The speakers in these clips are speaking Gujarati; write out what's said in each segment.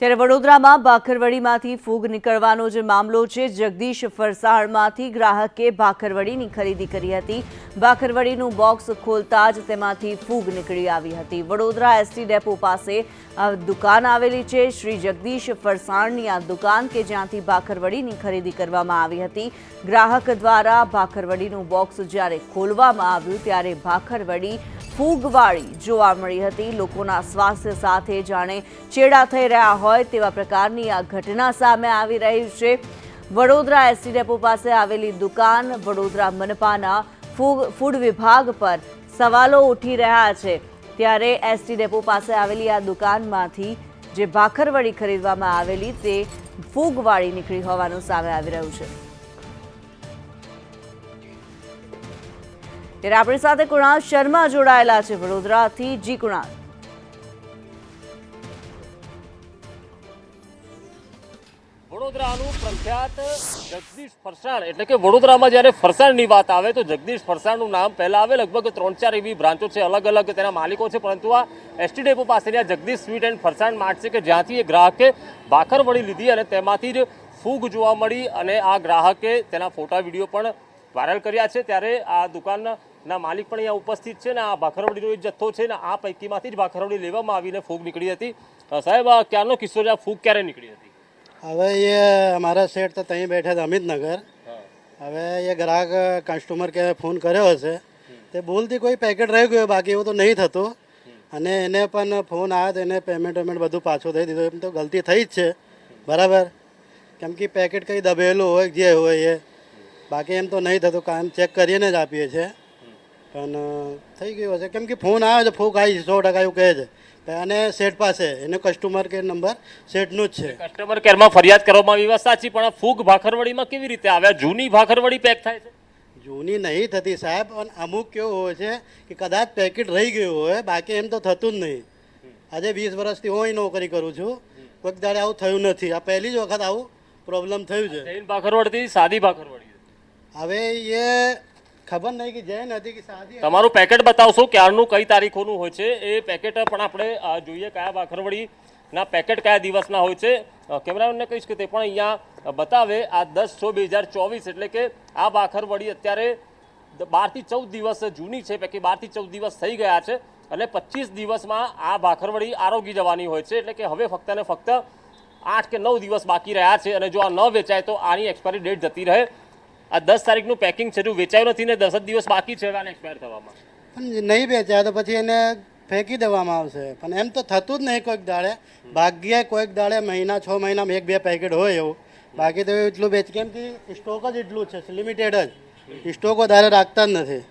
ત્યારે વડોદરામાં ભાખરવડીમાંથી ફૂગ નીકળવાનો જે મામલો છે, જગદીશ ફરસાણમાંથી ગ્રાહકે ભાખરવડીની ખરીદી કરી હતી. ભાખરવડીનું બોક્સ ખોલતા જ તેમાંથી ફૂગ નીકળી આવી હતી. વડોદરા એસટી ડેપો પાસે દુકાન આવેલી છે. શ્રી જગદીશ ફરસાણની આ દુકાન કે જ્યાંથી ભાખરવડીની ખરીદી કરવામાં આવી હતી. ગ્રાહક દ્વારા ભાખરવડીનું બોક્સ જ્યારે ખોલવામાં આવ્યું, ત્યારે ભાખરવડી ફૂગવાળી જોવા મળી હતી. લોકોના સ્વાસ્થ્ય સાથે જાણે ચેડા થઈ રહ્યા હોય તેવા પ્રકારની આ ઘટના સામે આવી રહી છે. વડોદરા એસટી ડેપો પાસે આવેલી દુકાન વડોદરા મનપાના ફૂડ વિભાગ પર સવાલો ઉઠી રહ્યા છે. ત્યારે એસટી ડેપો પાસે આવેલી આ દુકાનમાંથી જે ભાખરવડી ખરીદવામાં આવેલી તે ફૂગવાળી નીકળી હોવાનું સામે આવી રહ્યું છે. ત્યારે આપણી સાથે કુણાલ શર્મા જોડાયેલા છે વડોદરાથી જી કુણાલ. વડોદરાનું પ્રખ્યાત જગદીશ ફરસાણ, એટલે કે વડોદરામાં જ્યારે ફરસાણની વાત આવે તો જગદીશ ફરસાણનું નામ પહેલાં આવે, લગભગ ત્રણ ચાર એવી બ્રાન્ચો છે અલગ અલગ તેના માલિકો છે, પરંતુ આ એસટી ડેપો પાસેની Jagdish sweet and farsan mart છે કે જ્યાંથી એ ગ્રાહકે ભાખર વળી લીધી અને તેમાંથી જ ફૂગ જોવા મળી અને આ ગ્રાહકે તેના ફોટા, વીડિયો પણ વાયરલ કર્યા છે. ત્યારે આ દુકાનના ના માલિક પણ અહીંયા ઉપસ્થિત છે ને આ ભાખરવડીનો જથ્થો છે ને આ પૈકીમાંથી જ ભાખરવડી લેવામાં આવીને ફૂગ નીકળી હતી. સાહેબ ક્યારનો કિસ્સો છે? આ ફૂગ ક્યારે નીકળી હતી? હવે એ અમારા શેઠ તો ત્યાં બેઠા હતા અમિતનગર. હવે એ ગ્રાહક કસ્ટમર કે ફોન કર્યો હશે તે ભૂલથી કોઈ પેકેટ રહી ગયું બાકી એવું તો નહીં થતું. અને એને પણ ફોન આવ્યો તો એને પેમેન્ટ વેમેન્ટ બધું પાછું થઈ દીધું. એમ તો ગલતી થઈ જ છે. બરાબર? કેમ કે પેકેટ કંઈ દબેલું હોય જે હોય એ. બાકી એમ તો નહીં થતું કામ ચેક કરીને જ આપીએ છીએ. પણ થઈ ગયું હશે. કેમ કે ફોન આવ્યો છે ફૂક આવી સો ટકા એવું કહે છે. અને સેટ પાસે એનો કસ્ટમર કેર નંબર સેટનો જ છે. કસ્ટમર કેરમાં ફરિયાદ કરવામાં આવી વાત સાચી પણ આ ફૂગ ભાખરવડીમાં કેવી રીતે આવ્યા? જૂની ભાખરવડી પેક થાય છે? જૂની નહીં થતી સાહેબ અને અમુક કેવું હોય છે કે કદાચ પેકેટ રહી ગયું હોય બાકી એમ તો થતું જ નહીં. આજે વીસ વર્ષથી હું નોકરી કરું છું. કોઈક દાડે આવું થયું નથી. આ પહેલી જ વખત આવું પ્રોબ્લેમ થયું છે. ભાખરવડથી સાદી ભાખરવડી હવે એ ખબર નહીં કે જૈન હતી કે સાદી તમારું પેકેટ બતાવશો, ક્યારનું, કઈ તારીખોનું હોય છે? એ પેકેટ પણ આપણે જોઈએ કયા ભાખરવડીના પેકેટ કયા દિવસના હોય છે. કેમેરામેનને કહીશ કે તે પણ અહીંયા બતાવે. આ દસ છ બે હજાર ચોવીસ એટલે કે આ ભાખરવડી અત્યારે બારથી ચૌદ દિવસ જૂની છે, પૈકી બારથી ચૌદ દિવસ થઈ ગયા છે. અને પચીસ દિવસમાં આ ભાખરવડી આરોગી જવાની હોય છે. એટલે કે હવે ફક્ત ને ફક્ત આઠ કે નવ દિવસ બાકી રહ્યા છે અને જો આ ન વેચાય તો આની એક્સપાયરી ડેટ જતી રહે. આ દસ તારીખનું પેકિંગ છે વેચાયું નથી ને દસ જ દિવસ બાકી છે આને એક્સપાયર થવામાં. પણ નહીં વેચાય તો પછી એને ફેંકી દેવામાં આવશે. પણ એમ તો થતું જ નહીં કોઈક દાડે. ભાગ્યે કોઈક દાડે મહિના છ મહિનામાં એક બે પેકેટ હોય એવું. બાકી તો એટલું વેચ કેમ કે સ્ટોક જ એટલું જ છે લિમિટેડ જ. સ્ટોક વધારે રાખતા જ નથી.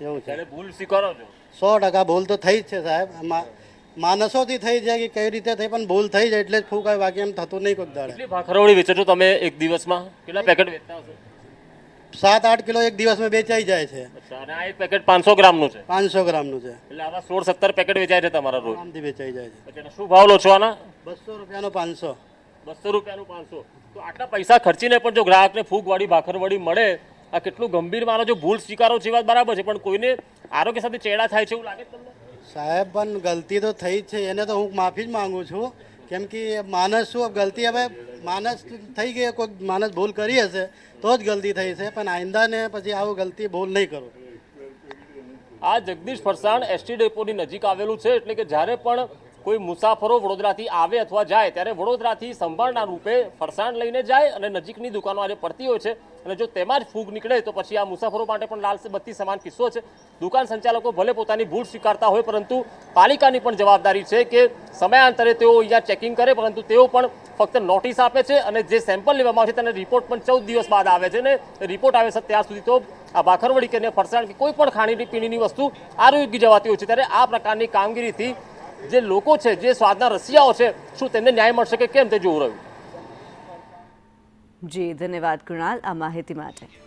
એવું છે. ભૂલ સ્વીકારો છો? સો ટકા ભૂલ તો થઈ જ છે સાહેબ. મા- માણસોથી થઈ જાય કે કઈ રીતે થઈ પણ ભૂલ થઈ જાય એટલે જ ફૂંક આવે બાકી એમ થતું નહીં કોઈક દાડે. ભાખરવડી વેચો છો તમે એક દિવસમાં? કેટલા પેકેટ વેચતા હશો? સાત આઠ કિલો એક દિવસમાં વેચાઈ જાય છે. અને આ એક પેકેટ પાંચસો ગ્રામનું છે. પાંચસો ગ્રામનું છે. એટલે આવા સોળ સત્તર પેકેટ વેચાય છે તમારા રોજ? આરામથી વેચાઈ જાય છે. શું ભાવ લો છો આના? બસો રૂપિયાનો પાંચસો. બસો રૂપિયાનું પાંચસો. તો આટલા પૈસા ખર્ચીને પણ જો ગ્રાહકને ફૂગવાળી ભાખરવાળી મળે આ કેટલું ગંભીર માનો જો ભૂલ સ્વીકારો છે વાત બરાબર છે પણ કોઈને આરોગ્ય સાથે ચેડા થાય છે એવું લાગે તમને? સાહેબ, પણ ગલતી તો થઈ જ છે. એને તો હું માફી જ માંગુ છું. કેમ કે માણસ શું, ગલતી હવે માણસ થઈ ગઈ, કોઈ માણસ ભૂલ કરી હશે, તો જ ગલતી થઈ છે. પણ આઈંદાને પછી આવું ગલતી ભૂલ નહીં કરો. આ જગદીશ ફરસાણ એસટી ડેપોની નજીક આવેલું છે, એટલે કે જ્યારે પણ કોઈ મુસાફરો વડોદરાથી આવે અથવા જાય, ત્યારે વડોદરાથી સંભાળના રૂપે ફરસાણ લઈને જાય અને નજીકની દુકાનો આજે પડતી હોય છે. અને જો તેમાં જ ફૂગ નીકળે, તો પછી આ મુસાફરો માટે પણ લાલ બત્તી સમાન કિસ્સો છે. દુકાન સંચાલકો ભલે પોતાની ભૂલ સ્વીકારતા હોય, પરંતુ પાલિકાની પણ જવાબદારી છે કે સમયાંતરે તેઓ અહીંયા ચેકિંગ કરે, પરંતુ તેઓ પણ ફક્ત નોટિસ આપે છે અને જે સેમ્પલ લેવામાં આવે છે તેને રિપોર્ટ પણ ચૌદ દિવસ બાદ આવે છે. ને રિપોર્ટ આવે છે ત્યાં સુધી તો આ ભાખરવડી કે ફરસાણ કે કોઈ પણ ખાણીની, પીણીની વસ્તુ આરોગી જવાતી હોય છે. ત્યારે આ પ્રકારની કામગીરીથી જે લોકો છે, જે સ્વાદના રસિયાઓ છે, શું તેમને ન્યાય મળશે કે કેમ તે જોવું રહ્યું? જી, ધન્યવાદ કૃણાલ આ માહિતી માટે.